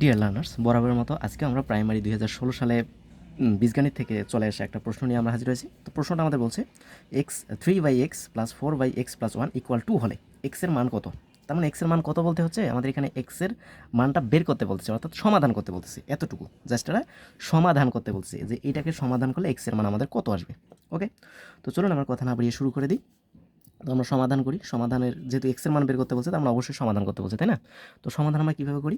Dear learners বরাবরের মতো আজকে আমরা প্রাইমারি দুই হাজার ষোলো সালে বীজগণিত থেকে চলে আসা একটা প্রশ্ন নিয়ে আমরা হাজির হয়েছি। তো প্রশ্নটা আমাদের বলছে X three by X plus four by X plus one equal two হলে এক্সের মান কত? তার মানে এক্সের মান কত বলতে হচ্ছে? আমাদের এখানে এক্সের মানটা বের করতে বলতেছে, অর্থাৎ সমাধান করতে বলতেছে, এতটুকু। জাস্ট এটা সমাধান করতে বলছে, যে এটাকে সমাধান করলে এক্সের মান আমাদের কত আসবে? ওকে তো চলুন আমার কথা না বাড়িয়ে শুরু করে দিই। তো আমরা সমাধান করি, সমাধানের যেহেতু এক্সের মান বের করতে বলছে, তো আমরা অবশ্যই সমাধান করতে বলছে, তাই না? তো সমাধান আমরা কীভাবে করি?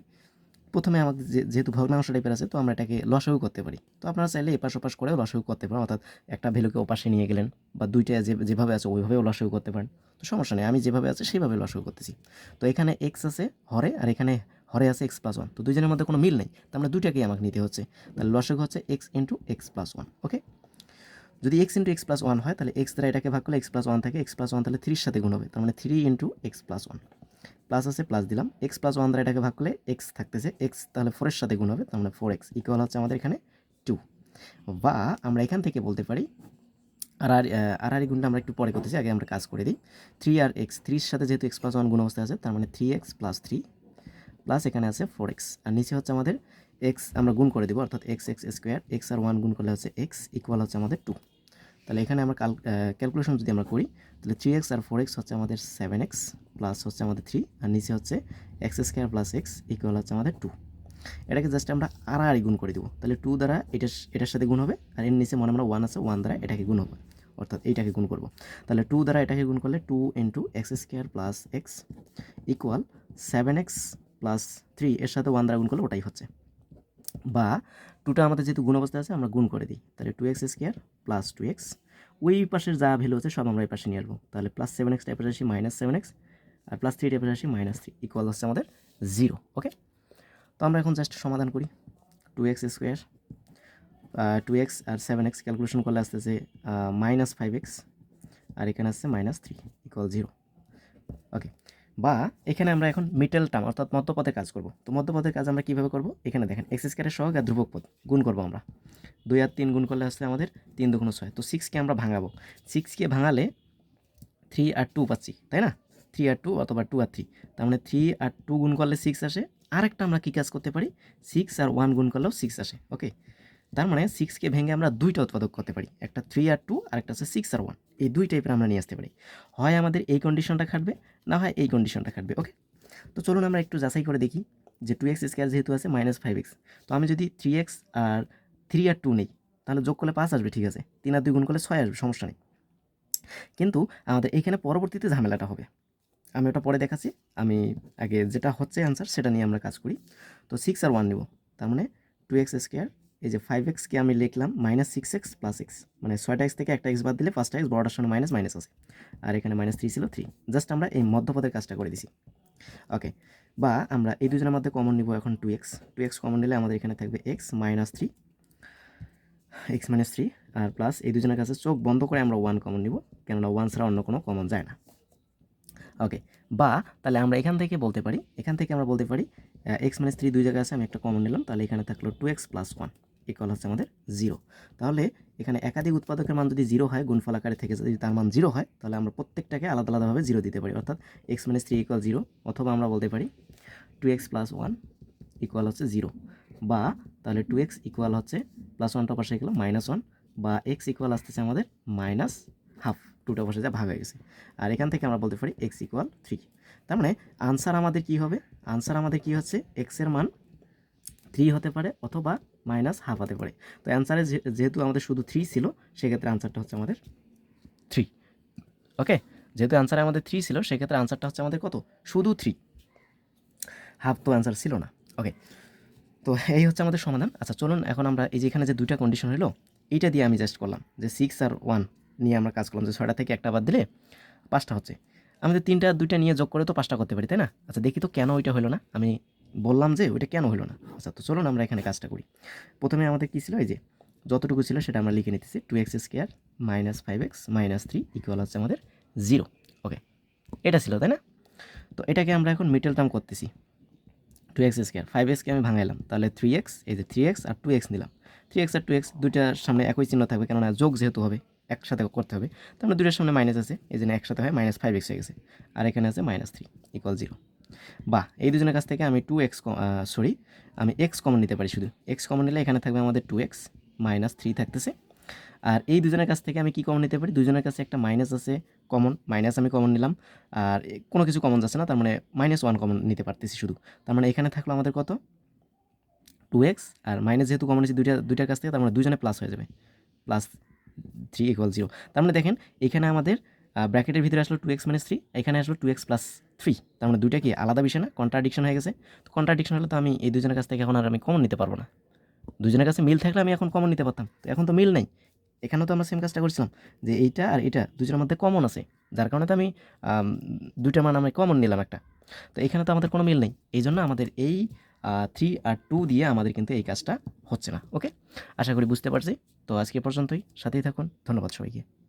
প্রথমে যে- যেহেতু ভগ্নাংশ টাইপের আছে, তো আমরা এটাকে লসাগু করতে পারি। তো আপনারা চাইলে এপাশ ওপাশ করেও লসাগু করতে পারেন, অর্থাৎ একটা ভ্যালুকে ওপাশে নিয়ে গেলেন বা দুইটা যে, যেভাবে আছে ওইভাবেও লসাগু করতে পারেন। তো সমস্যা নেই, আমি যেভাবে আছে সেইভাবে লসাগু করতেছি। তো এখানে এক্স আছে হরে, আর এখানে হরে আছে এক্স প্লাস ওয়ান তো দুজনের মধ্যে কোনো মিল নেই তার মানে দুইটাকেই আমাকে নিতে হচ্ছে। তাহলে লসাগু হচ্ছে X into X plus one okay যদি X into X plus one হয়, তাহলে এক্স দ্বারা এটাকে ভাগ করলে এক্স প্লাস ওয়ান থাকে এক্স প্লাস ওয়ান তাহলে থ্রির সাথে গুণ হবে, তার মানে three into X plus one plus আছে প্লাস দিলাম। এক্স প্লাস ওয়ান দ্বারা এটাকে ভাগ করলে এক্স থাকতেছে। এক্স তাহলে ফোরের সাথে গুণ হবে, তার মানে ফোর এক্স ইকুয়াল হচ্ছে আমাদের এখানে টু বা আমরা এখান থেকে বলতে পারি, আর আর আর গুণটা আমরা একটু পরে করতেছি, আগে আমরা কাজ করে দিই। থ্রি আর এক্স থ্রির সাথে যেহেতু এক্স প্লাস ওয়ান গুণ অবস্থা আছে, তার মানে three X plus three plus এখানে আছে ফোর এক্স আর নিচে হচ্ছে আমাদের এক্স আমরা গুণ করে দেবো, অর্থাৎ এক্স এক্স স্কোয়ার এক্স আর ওয়ান গুণ করলে হচ্ছে এক্স ইকুয়াল হচ্ছে আমাদের টু তাহলে এখানে আমরা কাল ক্যালকুলেশন যদি আমরা করি, তাহলে থ্রি এক্স আর ফোর এক্স হচ্ছে আমাদের সেভেন এক্স প্লাস হচ্ছে আমাদের থ্রি আর নিচে হচ্ছে X square plus X equal হচ্ছে আমাদের টু এটাকে জাস্ট আমরা আর আর গুণ করে দেবো। তাহলে টু দ্বারা এটা এটার সাথে গুণ হবে, আর এর নিচে মনে আমরা ওয়ান আছে ওয়ান দ্বারা এটাকে গুণ হবে। অর্থাৎ এইটাকে গুণ করব। তাহলে টু দ্বারা এটাকে গুণ করলে two into X square plus X equal seven X plus three এর সাথে ওয়ান দ্বারা গুণ করলে ওটাই হচ্ছে। বা টুটা আমাদের যেহেতু গুণ অবস্থায় আছে, আমরা গুণ করে দিই। তাহলে two X square plus two X ওই পাশের যা ভ্যালু আছে সব আমরা এই পাশে নিয়ে আসব। তাহলে প্লাস সেভেন এক্স টাইপের আসি মাইনাস সেভেন এক্স আর প্লাস থ্রি টাইপের আসি মাইনাস থ্রি ইকুয়াল হচ্ছে আমাদের জিরো ওকে তো আমরা এখন জাস্ট সমাধান করি। Two X square two X আর সেভেন এক্স ক্যালকুলেশন করলে আসতেছে মাইনাস ফাইভ এক্স আর এখানে আসছে minus three equal zero okay বা এখানে আমরা এখন মিটেল টার্ম অর্থাৎ মধ্যপদের কাজ করব। তো মধ্যপদের কাজ আমরা কীভাবে করব? এখানে দেখেন এক্স স্কোয়ারের সহগ আর ধ্রুবক পদ, গুণ করব আমরা। দুই আর তিন গুণ করলে আসলে আমাদের তিন দুগুণ ছয়। তো সিক্সকে আমরা ভাঙাবো। সিক্সকে ভাঙালে থ্রি আর টু পাচ্ছি, তাই না? থ্রি আর টু অথবা টু আর থ্রি তার মানে থ্রি আর টু গুণ করলে সিক্স আসে। আরেকটা আমরা কী কাজ করতে পারি? সিক্স আর ওয়ান গুণ করলেও সিক্স আসে ওকে তার মানে সিক্সকে ভেঙে আমরা দুইটা উৎপাদক করতে পারি, একটা থ্রি আর টু আর একটা হচ্ছে সিক্স আর ওয়ান এই দুই টাইপের আমরা নিয়ে আসতে পারি। হয় আমাদের এই কন্ডিশনটা খাটবে, না হয় এই কন্ডিশনটা খাটবে ওকে তো চলুন আমরা একটু যাচাই করে দেখি যে টু এক্স স্কোয়ার যেহেতু আছে মাইনাস ফাইভ এক্স তো আমি যদি থ্রি এক্স আর থ্রি আর টু নেই, তাহলে যোগ করলে পাঁচ আসবে, ঠিক আছে? তিন আর দুই গুণ করলে ছয় আসবে, সমস্যা নেই। কিন্তু আমাদের এখানে পরবর্তীতে ঝামেলাটা হবে। আমি ওটা পরে দেখাচ্ছি, আমি আগে যেটা হচ্ছে অ্যান্সার সেটা নিয়ে আমরা কাজ করি। তো সিক্স আর ওয়ান নেব, তার মানে টু এক্স স্কোয়ার এই যে ফাইভ এক্সকে আমি লিখলাম minus six x plus x মানে ছয়টা এক্স থেকে একটা এক্স বাদ দিলে পাঁচটা এক্স বড়টার সঙ্গে মাইনাস মাইনাস আছে। আর এখানে মাইনাস থ্রি ছিল থ্রি জাস্ট আমরা এই মধ্যপদের কাজটা করে দিছি। ওকে বা আমরা এই দুজনের মধ্যে কমন নিব এখন two x two x common নিলে আমাদের এখানে থাকবে x minus three x minus three আর প্লাস এই দুজনের কাছে চোখ বন্ধ করে আমরা ওয়ান কমন নিব, কেননা ওয়ান ছাড়া অন্য কোনো কমন যায় না। ওকে বা তাহলে আমরা এখান থেকে বলতে পারি, এখান থেকে আমরা বলতে পারি এক্স মাইনাস থ্রি দুই জায়গায় আছে, আমি একটা কমন নিলাম, তাহলে এখানে থাকল two x plus one equal হচ্ছে আমাদের জিরো তাহলে এখানে একাধিক উৎপাদকের মান যদি জিরো হয়, গুণফল আকারে থেকে যদি তার মান জিরো হয়, তাহলে আমরা প্রত্যেকটাকে আলাদা আলাদাভাবে জিরো দিতে পারি। অর্থাৎ x minus three equal zero অথবা আমরা বলতে পারি two x plus one equal হচ্ছে জিরো বা তাহলে টু এক্স ইকুয়াল হচ্ছে প্লাস ওয়ানটা পাশে গেলো মাইনাস ওয়ান বা এক্স ইকুয়াল আসতেছে আমাদের মাইনাস হাফ টুটা পাশে যা ভাগ হয়ে গেছে। আর এখান থেকে আমরা বলতে পারি এক্স ইকুয়াল থ্রি তার মানে আনসার আমাদের কি হবে? আনসার আমাদের কি হচ্ছে? এক্সের মান থ্রি হতে পারে, অথবা মাইনাস হাফ হতে পারে। তো অ্যান্সারে যেহেতু আমাদের শুধু থ্রি ছিল, সেক্ষেত্রে আনসারটা হচ্ছে আমাদের থ্রি ওকে যেহেতু অ্যান্সারে আমাদের থ্রি ছিল, সেক্ষেত্রে আনসারটা হচ্ছে আমাদের কত? শুধু থ্রি হাফ তো অ্যান্সার ছিল না। ওকে তো এই হচ্ছে আমাদের সমাধান। আচ্ছা চলুন এখন আমরা এই যে এখানে যে দুইটা কন্ডিশন হলো এইটা দিয়ে আমি জাস্ট করলাম যে সিক্স আর ওয়ান নিয়ে আমরা কাজ করলাম। যে ছয়টা থেকে একটা বাদ দিলে পাঁচটা হচ্ছে। আমি তো তিনটা দুইটা নিয়ে যোগ করে তো পাঁচটা করতে পারি, তাই না? আচ্ছা দেখি তো কেন ওইটা হলো না। আমি বললাম যে ওইটা কেন হলো না। আচ্ছা তো চলুন আমরা এখানে কাজটা করি। প্রথমে আমাদের কী ছিল? এই যে যতটুকু ছিল সেটা আমরা লিখে নিতেছি two x square minus five x minus three equal হচ্ছে আমাদের জিরো ওকে এটা ছিল, তাই না? তো এটাকে আমরা এখন মিডল টার্ম করতেছি। টু এক্স স্কোয়ার ফাইভ এক্সকে আমি ভাঙাইলাম, তাহলে থ্রি এক্স এই যে থ্রি এক্স আর টু এক্স নিলাম। থ্রি এক্স আর টু এক্স দুইটার সামনে একই চিহ্ন থাকবে, কেননা যোগ যেহেতু হবে, একসাথে করতে হবে। মানে দুইটার সামনে মাইনাস আছে, এই জন্য একসাথে হয় মাইনাস ফাইভ এক্স হয়ে গেছে। আর এখানে আছে মাইনাস থ্রি ইকুয়াল জিরো বা এই দুজনের কাছ থেকে আমি টু এক্স সরি আমি এক্স কমন নিতে পারি শুধু। এক্স কমন নিলে এখানে থাকবে আমাদের টু এক্স মাইনাস থ্রি থাকতেছে। আর এই দুজনের কাছ থেকে আমি কি কমন নিতে পারি? দুজনের কাছে একটা মাইনাস আছে কমন মাইনাস আমি কমন নিলাম। আর কোনো কিছু কমন যাচ্ছে না, তার মানে মাইনাস ওয়ান কমন নিতে পারতেছি শুধু। তার মানে এখানে থাকল আমাদের কত? টু এক্স আর মাইনাস যেহেতু কমন নিয়েছি দুইটা দুইটার কাছ থেকে, তার মানে দুজনে প্লাস হয়ে যাবে। প্লাস থ্রি ইকুয়াল জিরো তার মানে দেখেন, এখানে আমাদের ব্র্যাকেটের ভিতরে আসলো টু এক্স মাইনাস থ্রি এখানে আসলো টু এক্স প্লাস থ্রি তার মানে দুইটা কি আলাদা বিষয় না? কন্ট্রাডিকশন হয়ে গেছে। তো কন্ট্রাডিকশন হলে তো আমি এই দুজনের কাছ থেকে এখন আর আমি কমন নিতে পারব না। দুজনের কাছে মিল থাকলে আমি এখন কমন নিতে পারতাম। তো এখন তো মিল নাই। এখানেও তো আমরা সেম কাজটা করছিলাম, যে এইটা আর এটা দুজনের মধ্যে কমন আছে। যার কারণে তো আমি দুইটা মান আমি কমন নিলাম একটা। তো এখানে তো আমাদের কোনো মিল নেই। এই জন্য আমাদের এই থ্রি আর টু দিয়ে আমাদের কিন্তু এই কাজটা হচ্ছে না। ওকে আশা করি বুঝতে পারছি। তো আজকে পর্যন্তই। সাথেই থাকুন। ধন্যবাদ সবাইকে।